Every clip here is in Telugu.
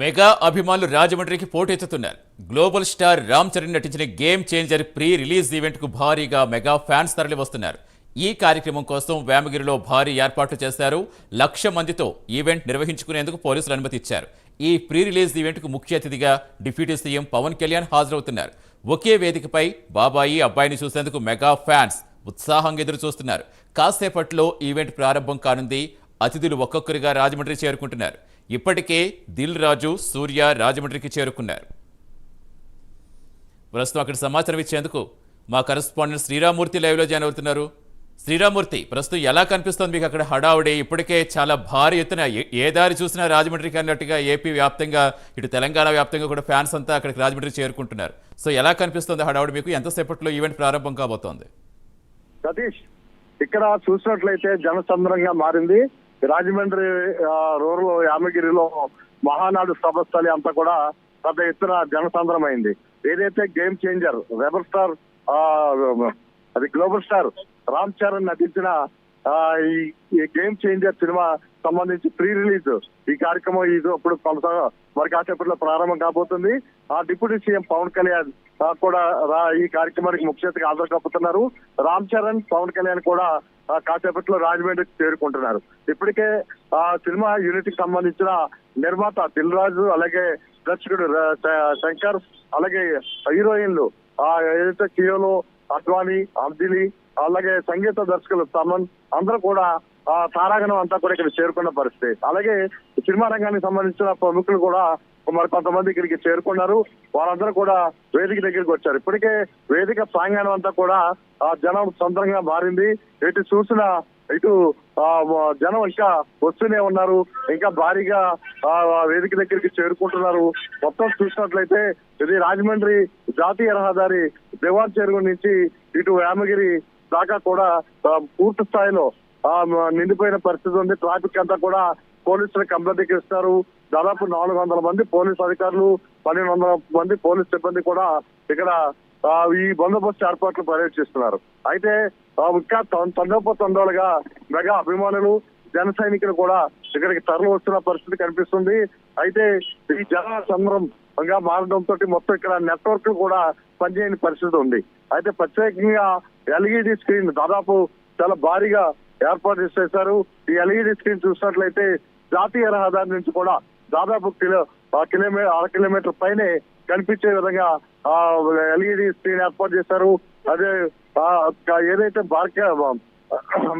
మెగా అభిమానులు రాజమండ్రికి పోటెత్తుతున్నారు. గ్లోబల్ స్టార్ రామ్ చరణ్ నటించిన గేమ్ చేంజర్ ప్రీ రిలీజ్ ఈవెంట్కు భారీగా మెగా ఫ్యాన్స్ తరలి వస్తున్నారు ఈ కార్యక్రమం కోసం వేమగిరిలో భారీ ఏర్పాట్లు చేశారు. లక్ష మందితో ఈవెంట్ నిర్వహించుకునేందుకు పోలీసులు అనుమతి ఇచ్చారు ఈ ప్రీ రిలీజ్ ఈవెంట్కు ముఖ్య అతిథిగా డిప్యూటీ సీఎం పవన్ కళ్యాణ్ హాజరవుతున్నారు. ఒకే వేదికపై బాబాయి అబ్బాయిని చూసేందుకు మెగా ఫ్యాన్స్ ఉత్సాహంగా ఎదురు చూస్తున్నారు కాసేపట్లో ఈవెంట్ ప్రారంభం కానుంది. అతిథులు ఒక్కొక్కరిగా రాజమండ్రి చేరుకుంటున్నారు. ఇప్పటికే దిల్ రాజు సూర్య రాజమండ్రికి చేరుకున్నారు. ప్రస్తుతం అక్కడ సమాచారం ఇచ్చేందుకు మా కరెస్పాండెంట్ శ్రీరామూర్తి లైవ్లో జాయిన్ అవుతున్నారు. శ్రీరామూర్తి ప్రస్తుతం ఎలా కనిపిస్తోంది మీకు అక్కడ హడావుడి? ఇప్పటికే చాలా భారీ ఎత్తున ఏ- దారి చూసినా రాజమండ్రికి అన్నట్టుగా ఏపీ వ్యాప్తంగా ఇటు తెలంగాణ వ్యాప్తంగా కూడా ఫ్యాన్స్ అంతా అక్కడికి రాజమండ్రికి చేరుకుంటున్నారు. సో ఎలా కనిపిస్తుంది హడావుడి మీకు? ఎంతసేపట్లో ఈవెంట్ ప్రారంభం కాబోతోంది? సతీష్ ఇక్కడ చూసినట్లయితే జనసంద్రంగా మారింది. రాజమండ్రి రూరల్ యామగిరిలో మహానాడు సభస్థలి అంతా కూడా పెద్ద ఎత్తున జనసంద్రమైంది. ఏదైతే గేమ్ చేంజర్ రెబల్ స్టార్ అది గ్లోబల్ స్టార్ రామ్ చరణ్ నటించిన ఈ గేమ్ చేంజర్ సినిమా సంబంధించి ప్రీ రిలీజ్ ఈ కార్యక్రమం ఇది ఇప్పుడు కొనసాగ మరి కాసేపట్లో ప్రారంభం కాబోతుంది. ఆ డిప్యూటీ సీఎం పవన్ కళ్యాణ్ కూడా రా- ఈ కార్యక్రమానికి ముఖ్య అతిథిగా హాజరు కాబోతున్నారు. రామ్ చరణ్ పవన్ కళ్యాణ్ కూడా కాసేపట్లో రాజమండ్రికి చేరుకుంటున్నారు. ఇప్పటికే ఆ సినిమా యూనిట్కి సంబంధించిన నిర్మాత దిల్ రాజు అలాగే దర్శకుడు శంకర్ అలాగే హీరోయిన్లు ఆ ఏదైతే కియోలో అద్వానీ అంజలి అలాగే సంగీత దర్శకులు తమన్ అందరూ కూడా ఆ తారాగణం అంతా కూడా ఇక్కడ చేరుకున్న పరిస్థితి. అలాగే సినిమా రంగానికి సంబంధించిన ప్రముఖులు కూడా మరి కొంతమంది ఇక్కడికి చేరుకున్నారు. వారందరూ కూడా వేదిక దగ్గరికి వచ్చారు. ఇప్పటికే వేదిక ప్రాంగణం అంతా కూడా ఆ జనం సొంతంగా మారింది. ఎటు చూసినా ఇటు ఆ జనం ఇంకా వస్తూనే ఉన్నారు. ఇంకా భారీగా ఆ వేదిక దగ్గరికి చేరుకుంటున్నారు. మొత్తం చూసినట్లయితే ఇది రాజమండ్రి జాతీయ రహదారి దివాన్ చెరువు నుంచి ఇటు యామగిరి దాకా కూడా పూర్తి స్థాయిలో ఆ నిండిపోయిన పరిస్థితి ఉంది. ట్రాఫిక్ అంతా కూడా పోలీసులు కంప్లైంట్ దాదాపు నాలుగు వందల మంది పోలీస్ అధికారులు పన్నెండు వందల మంది పోలీస్ సిబ్బంది కూడా ఇక్కడ ఈ బందోబస్తు ఏర్పాట్లు పర్యవేక్షిస్తున్నారు అయితే ఇంకా తొం- తండోపతండాలుగా మెగా అభిమానులు జన సైనికులు కూడా ఇక్కడికి తరలి వస్తున్న పరిస్థితి కనిపిస్తుంది. అయితే ఈ జన సంద్రంగా మారడంతో మొత్తం ఇక్కడ నెట్వర్క్ కూడా పనిచేయని పరిస్థితి ఉంది. అయితే ప్రత్యేకంగా ఎల్ఈడి స్క్రీన్ దాదాపు చాలా భారీగా ఏర్పాటు చేశారు ఈ ఎల్ఈడి స్క్రీన్ చూసినట్లయితే జాతీయ రహదారి నుంచి కూడా దాదాపు కిలో కిలోమీటర్ అర కిలోమీటర్ పైనే కనిపించే విధంగా ఆ ఎల్ఈడి స్క్రీన్ ఏర్పాటు చేశారు. అదే ఏదైతే బార్కే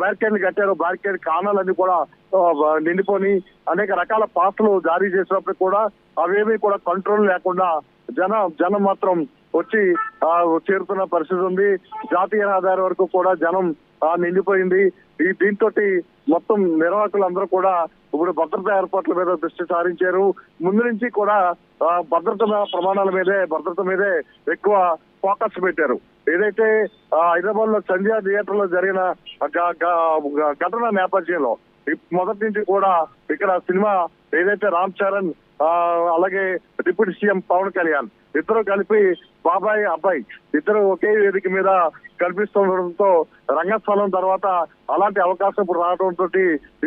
బ్యారికేడ్లు కట్టారో బ్యారికేడ్ కాణాలన్నీ కూడా నిండిపోని అనేక రకాల పాటలు జారీ చేసినప్పుడు కూడా అవేమీ కూడా కంట్రోల్ లేకుండా జన జనం మాత్రం వచ్చి చేరుతున్న పరిస్థితి ఉంది. జాతీయ రహదారి వరకు కూడా జనం నిండిపోయింది. ఈ దీంతో మొత్తం నిర్వాహకులందరూ కూడా ఇప్పుడు భద్రతా ఏర్పాట్ల మీద దృష్టి సారించారు. ముందు నుంచి కూడా భద్రత ప్రమాణాల మీదే భద్రత మీదే ఎక్కువ ఫోకస్ పెట్టారు. ఏదైతే హైదరాబాద్లో సంధ్యా థియేటర్లో జరిగిన ఘటన నేపథ్యంలో మొదటి నుంచి కూడా ఇక్కడ సినిమా ఏదైతే రామ్ చరణ్ ఆ, అలాగే డిప్యూటీ సీఎం పవన్ కళ్యాణ్ ఇద్దరు కలిపి బాబాయ్ అబ్బాయి ఇద్దరు ఒకే వేదిక మీద కనిపిస్తుండడంతో రంగస్థలం తర్వాత అలాంటి అవకాశం ఇప్పుడు రావడంతో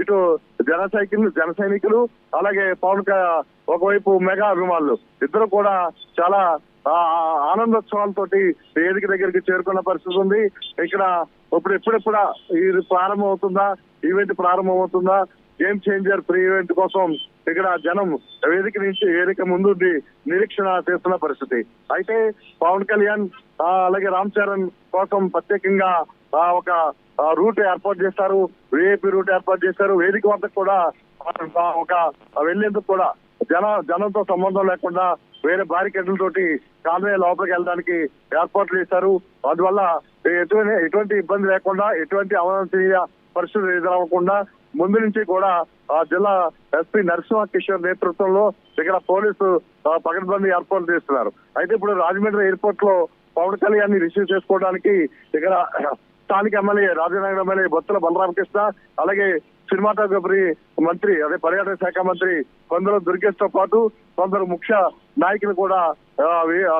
ఇటు జన సైకిల్ జన సైనికులు అలాగే పవన్ ఒకవైపు మెగా అభిమానులు ఇద్దరు కూడా చాలా ఆనందోత్సవాలతో ఆనందోత్సవాలతోటి వేదిక దగ్గరికి చేరుకున్న పరిస్థితి ఉంది. ఇక్కడ ఇప్పుడు ఎప్పుడెప్పుడు ఇది ప్రారంభం అవుతుందా ఈవెంట్ ప్రారంభం అవుతుందా గేమ్ చేంజర్ ప్రీ ఈవెంట్ కోసం ఇక్కడ జనం వేదిక నుంచి వేదిక ముందుండి నిరీక్షణ చేస్తున్న పరిస్థితి. అయితే పవన్ కళ్యాణ్ అలాగే రామ్ చరణ్ కోసం ప్రత్యేకంగా ఆ, ఒక రూట్ ఏర్పాటు చేస్తారు. విఐపి రూట్ ఏర్పాటు చేస్తారు. వేదిక వద్ద కూడా ఒక వెళ్ళేందుకు కూడా జన జనంతో సంబంధం లేకుండా వేరే బారికేడ్లతోటి కాన్వే లోపలికి వెళ్ళడానికి ఏర్పాట్లు చేశారు. అందువల్ల ఎటువంటి ఎటువంటి ఇబ్బంది లేకుండా ఎటువంటి అవనతీయ పరిస్థితులు ఎదురవ్వకుండా ముందు నుంచి కూడా ఆ జిల్లా ఎస్పీ నరసింహ కిషోర్ నేతృత్వంలో ఇక్కడ పోలీసు పకడ్బందీ ఏర్పాటు చేస్తున్నారు. అయితే ఇప్పుడు రాజమండ్రి ఎయిర్పోర్ట్లో పవన్ కళ్యాణ్ని రిసీవ్ చేసుకోవడానికి ఇక్కడ స్థానిక ఎమ్మెల్యే రాజనగర్ ఎమ్మెల్యే బొత్తుల బలరామకృష్ణ అలాగే సినిమాటోగ్రఫీ మంత్రి అదే పర్యాటక శాఖ మంత్రి కొందరు దుర్గేష్తో పాటు కొందరు ముఖ్య నాయకులు కూడా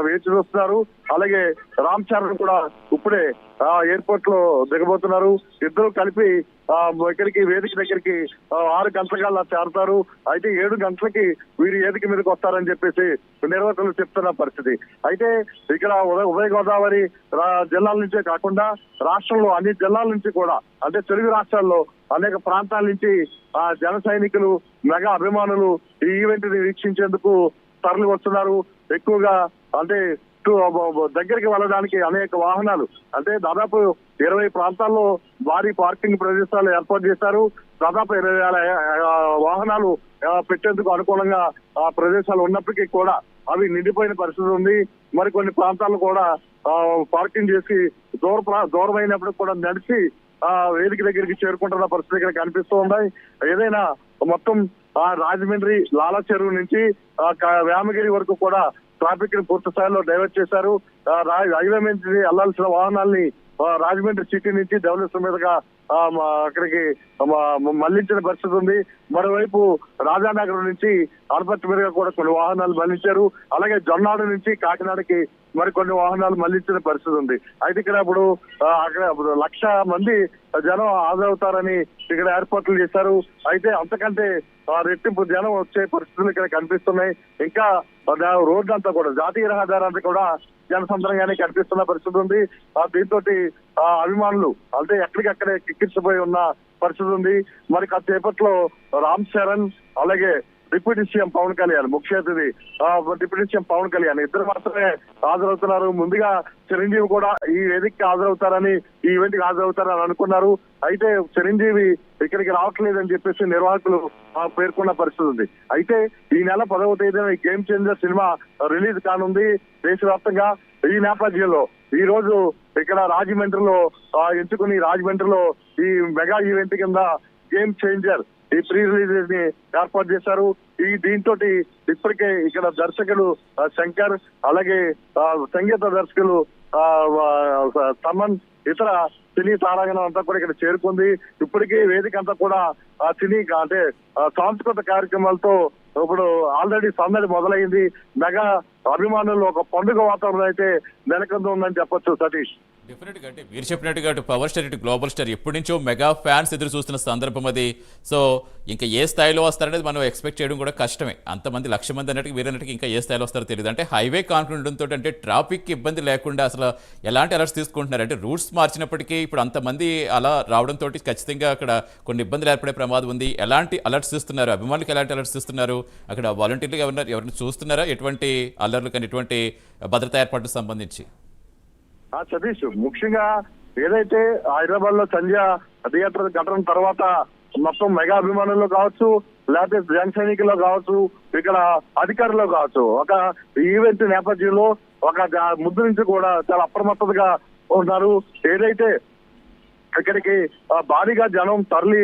వేచి చూస్తున్నారు. అలాగే రామ్ చరణ్ కూడా ఇప్పుడే ఎయిర్పోర్ట్లో దిగబోతున్నారు. ఇద్దరు కలిపి ఇక్కడికి వేదిక దగ్గరికి ఆరు గంటలకల్లా చేరతారు. అయితే ఏడు గంటలకి వీరు వేదిక మీదకి వస్తారని చెప్పేసి నిర్వాహకులు చెప్తున్న పరిస్థితి. అయితే ఇక్కడ ఉభయ గోదావరి రా- జిల్లాల నుంచే కాకుండా రాష్ట్రంలో అన్ని జిల్లాల నుంచి కూడా అంటే తెలుగు రాష్ట్రాల్లో అనేక ప్రాంతాల నుంచి ఆ జన సైనికులు మెగా అభిమానులు ఈ ఈవెంట్ని వీక్షించేందుకు తరలి వస్తున్నారు. ఎక్కువగా అంటే దగ్గరికి వెళ్ళడానికి అనేక వాహనాలు. అంటే దాదాపు ఇరవై ప్రాంతాల్లో భారీ పార్కింగ్ ప్రదేశాలు ఏర్పాటు చేశారు. దాదాపు ఇరవై వేల వాహనాలు పెట్టేందుకు అనుకూలంగా ఆ ప్రదేశాలు ఉన్నప్పటికీ కూడా అవి నిండిపోయిన పరిస్థితి ఉంది. మరి కొన్ని ప్రాంతాలు కూడా పార్కింగ్ చేసి దూర ప్రా- అయినప్పటికి కూడా నడిచి ఆ వేదిక దగ్గరికి చేరుకుంటున్న పరిస్థితి ఇక్కడ కనిపిస్తూ ఉన్నాయి. ఏదైనా మొత్తం ఆ రాజమండ్రి లాలా చెరువు నుంచి వ్యామగిరి వరకు కూడా ట్రాఫిక్ని పూర్తి స్థాయిలో డైవర్ట్ చేశారు. హైవే నుంచి వెళ్ళాల్సిన వాహనాల్ని రాజమండ్రి సిటీ నుంచి డెవలప్స్ మీదుగా మా అక్కడికి మ- మళ్ళించిన పరిస్థితి ఉంది. మరోవైపు రాజానగరం నుంచి ఆనపర్తి మీదుగా కూడా కొన్ని వాహనాలు మళ్ళించారు. అలాగే జొన్నాడు నుంచి కాకినాడకి మరి కొన్ని వాహనాలు మళ్ళించిన పరిస్థితి ఉంది. అయితే ఇక్కడ ఇప్పుడు అక్కడ ఇప్పుడు లక్ష మంది జనం హాజరవుతారని ఇక్కడ ఏర్పాట్లు చేశారు. అయితే అంతకంటే రెట్టింపు జనం వచ్చే పరిస్థితులు ఇక్కడ కనిపిస్తున్నాయి. ఇంకా రోడ్డు అంతా కూడా జాతీయ రహదారి అంతా కూడా జనసంద్రంగానే కనిపిస్తున్న పరిస్థితి ఉంది. దీంతో అభిమానులు అంటే ఎక్కడికక్కడే కిక్కిరిసిపోయి ఉన్న పరిస్థితి ఉంది. మరి కాసేపట్లో రామ్ చరణ్ అలాగే డిప్యూటీ సీఎం పవన్ కళ్యాణ్ ముఖ్య అతిథి డిప్యూటీ సీఎం పవన్ కళ్యాణ్. ఇద్దరు మాత్రమే హాజరవుతున్నారు. ముందుగా చిరంజీవి కూడా ఈ వేదికకి హాజరవుతారని ఈ ఈవెంట్కి హాజరవుతారని అనుకున్నారు. అయితే చిరంజీవి ఇక్కడికి రావట్లేదని చెప్పేసి నిర్వాహకులు ఆ, పేర్కొన్న పరిస్థితి ఉంది. అయితే ఈ నెల పదవ తేదీన గేమ్ చేంజర్ సినిమా రిలీజ్ కానుంది దేశవ్యాప్తంగా. ఈ నేపథ్యంలో ఈ రోజు ఇక్కడ రాజమండ్రిలో ఎంచుకుని రాజమండ్రిలో ఈ మెగా ఈవెంట్ కింద గేమ్ చేంజర్ ఈ ప్రీ రిలీజ్ని ఏర్పాటు చేశారు. ఈ దీంతో ఇప్పటికే ఇక్కడ దర్శకులు శంకర్ అలాగే ఆ, సంగీత దర్శకులు ఆ, తమన్ ఇతర సినీ తారాగణం అంతా కూడా ఇక్కడ చేరుకుంది. ఇప్పటికీ వేదిక అంతా కూడా ఆ సినీ అంటే సాంస్కృతిక కార్యక్రమాలతో ఇప్పుడు ఆల్రెడీ సందడి మొదలైంది. మెగా అభిమానులు ఒక పండుగ వాతావరణం అయితే నెలకొంది ఉందని చెప్పొచ్చు సతీష్. డెఫినెట్గా అంటే మీరు చెప్పినట్టుగా అటు పవర్ స్టార్ ఇటు గ్లోబల్ స్టార్ ఎప్పటి నుంచో మెగా ఫ్యాన్స్ ఎదురు చూస్తున్న సందర్భం అది. సో ఇంకా ఏ స్థాయిలో వస్తారనేది మనం ఎక్స్పెక్ట్ చేయడం కూడా కష్టమే. అంతమంది లక్ష మంది అన్నట్టుగా మీరు ఇంకా ఏ స్థాయిలో వస్తారో తెలియదు. అంటే హైవే కాన్ఫిడెంట్తో అంటే ట్రాఫిక్ ఇబ్బంది లేకుండా అసలు ఎలాంటి అలర్ట్స్ తీసుకుంటున్నారు? అంటే రూట్స్ మార్చినప్పటికీ ఇప్పుడు అంతమంది అలా రావడంతో ఖచ్చితంగా అక్కడ కొన్ని ఇబ్బందులు ఏర్పడే ప్రమాదం ఉంది. ఎలాంటి అలర్ట్స్ ఇస్తున్నారు అభిమానులకు ఎలాంటి అలర్ట్స్ ఇస్తున్నారు అక్కడ వాలంటీర్లుగా ఎవరన్నా ఎవరైనా చూస్తున్నారా? ఎటువంటి అల్లర్లు కానీ ఎటువంటి భద్రతా ఏర్పాట్లకు సంబంధించి? ఆ సతీష్ ముఖ్యంగా ఏదైతే హైదరాబాద్లో సంధ్య థియేటర్ ఘటన తర్వాత మొత్తం మెగా అభిమానుల్లో కావచ్చు లేకపోతే జన సైనికుల్లో కావచ్చు ఇక్కడ అధికారుల్లో కావచ్చు ఒక ఈవెంట్ నేపథ్యంలో ఒక ముద్దు నుంచి కూడా చాలా అప్రమత్తతగా ఉన్నారు. ఏదైతే ఇక్కడికి భారీగా జనం తరలి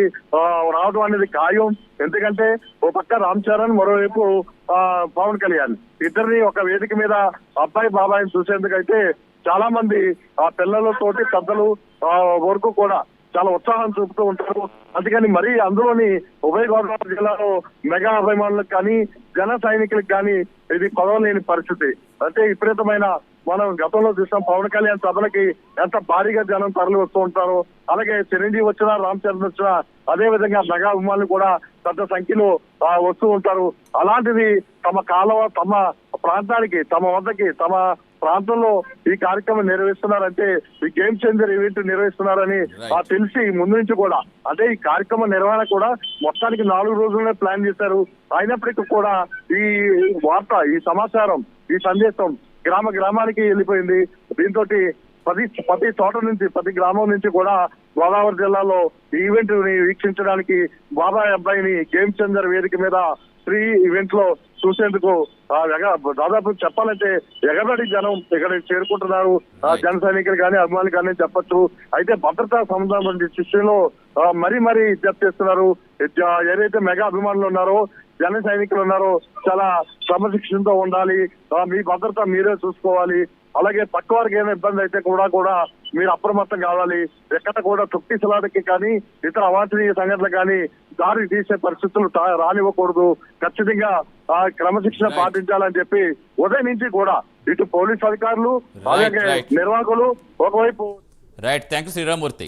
రావడం అనేది ఖాయం. ఎందుకంటే ఓ పక్క రామ్ చరణ్ మరోవైపు పవన్ కళ్యాణ్. ఇద్దరిని ఒక వేదిక మీద అబ్బాయి బాబాయిని చూసేందుకైతే చాలా మంది ఆ పిల్లలతోటి పెద్దలు వరకు కూడా చాలా ఉత్సాహం చూపుతూ ఉంటారు. అందుకని మరి అందులోని ఉభయ గోదావరి జిల్లాలో మెగా అభిమానులకు కానీ జన సైనికులకు కానీ ఇది పదవలేని పరిస్థితి. అంటే విపరీతమైన మనం గతంలో చూసాం పవన్ కళ్యాణ్ సభలకి ఎంత భారీగా జనం తరలి వస్తూ ఉంటారు. అలాగే చిరంజీవి వచ్చినా రామ్ చరణ్ వచ్చినా అదే విధంగా మెగా అభిమానులు కూడా పెద్ద సంఖ్యలో వస్తూ ఉంటారు. అలాంటిది తమ కాలువ తమ ప్రాంతానికి తమ వద్దకి తమ ప్రాంతంలో ఈ కార్యక్రమం నిర్వహిస్తున్నారంటే ఈ గేమ్ చేంజర్ ఈవెంట్ నిర్వహిస్తున్నారని తెలిసి ముందు నుంచి కూడా. అంటే ఈ కార్యక్రమ నిర్వహణ కూడా మొత్తానికి నాలుగు రోజులనే ప్లాన్ చేశారు. అయినప్పటికీ కూడా ఈ వార్త ఈ సమాచారం ఈ సందేశం గ్రామ గ్రామానికి వెళ్ళిపోయింది. దీంతో ప్రతి ప్రతి తోట నుంచి ప్రతి గ్రామం నుంచి కూడా గోదావరి జిల్లాలో ఈ ఈవెంట్ని వీక్షించడానికి బాబాయ్ అబ్బాయిని గేమ్ చేంజర్ వేదిక మీద ఫ్రీ ఈవెంట్లో చూసేందుకు ఆ ఎగ- దాదాపు చెప్పాలంటే ఎగబడి జనం ఇక్కడ చేరుకుంటున్నారు. ఆ జన సైనికులు కానీ అభిమానులు కానీ చెప్పొచ్చు. అయితే భద్రతా సంబంధించిన విషయంలో మరీ మరీ జప్ చేస్తున్నారు. ఏదైతే మెగా అభిమానులు ఉన్నారో జన సైనికులు ఉన్నారో చాలా క్రమశిక్షణతో ఉండాలి. మీ భద్రత మీరే చూసుకోవాలి. అలాగే పక్క వారికి ఏమైనా ఇబ్బంది అయితే కూడా కూడా మీరు అప్రమత్తం కావాలి ఎక్కడ కూడా తొక్కిసలాటకి కానీ ఇతర అవాంఛనీయ సంఘటనలు కానీ దారి తీసే పరిస్థితులు రానివ్వకూడదు ఖచ్చితంగా ఆ, క్రమశిక్షణ. పాటించాలని చెప్పి ఉదయం నుంచి కూడా ఇటు పోలీస్ అధికారులు అలాగే. నిర్వాహకులు ఒకవైపు right thank you Sriramamurthy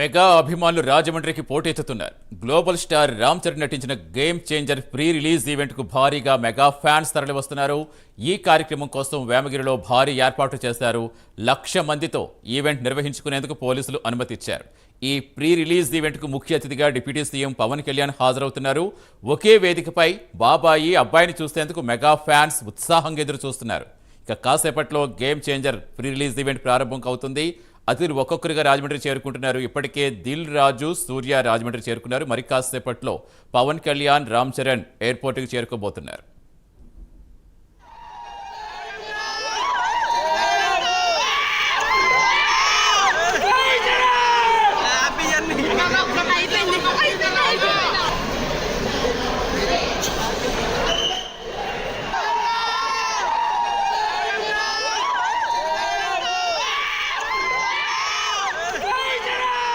mega అభిమానులు రాజమండ్రికి పోటెత్తుతున్నారు. గ్లోబల్ స్టార్ రామ్ చరణ్ నటించిన గేమ్ చేంజర్ ప్రీ రిలీజ్ ఈవెంట్కు భారీగా మెగా ఫ్యాన్స్ తరలి వస్తున్నారు ఈ కార్యక్రమం కోసం వేమగిరిలో భారీ ఏర్పాట్లు చేశారు. లక్ష మందితో ఈవెంట్ నిర్వహించుకునేందుకు పోలీసులు అనుమతిచ్చారు. ఈ ప్రీ రిలీజ్ ఈవెంట్కు ముఖ్య అతిథిగా డిప్యూటీ సీఎం పవన్ కళ్యాణ్ హాజరవుతున్నారు. ఒకే వేదికపై బాబాయి అబ్బాయిని చూసేందుకు మెగా ఫ్యాన్స్ ఉత్సాహంగా ఎదురు చూస్తున్నారు ఇక కాసేపట్లో game changer pre release event ప్రారంభం అవుతుంది. అతిథులు ఒక్కొక్కరిగా రాజమండ్రి చేరుకుంటున్నారు. ఇప్పటికే దిల్ రాజు సూర్య రాజమండ్రి చేరుకున్నారు. మరి కాసేపట్లో పవన్ కళ్యాణ్ రామ్ చరణ్ ఎయిర్పోర్ట్కి చేరుకోబోతున్నారు.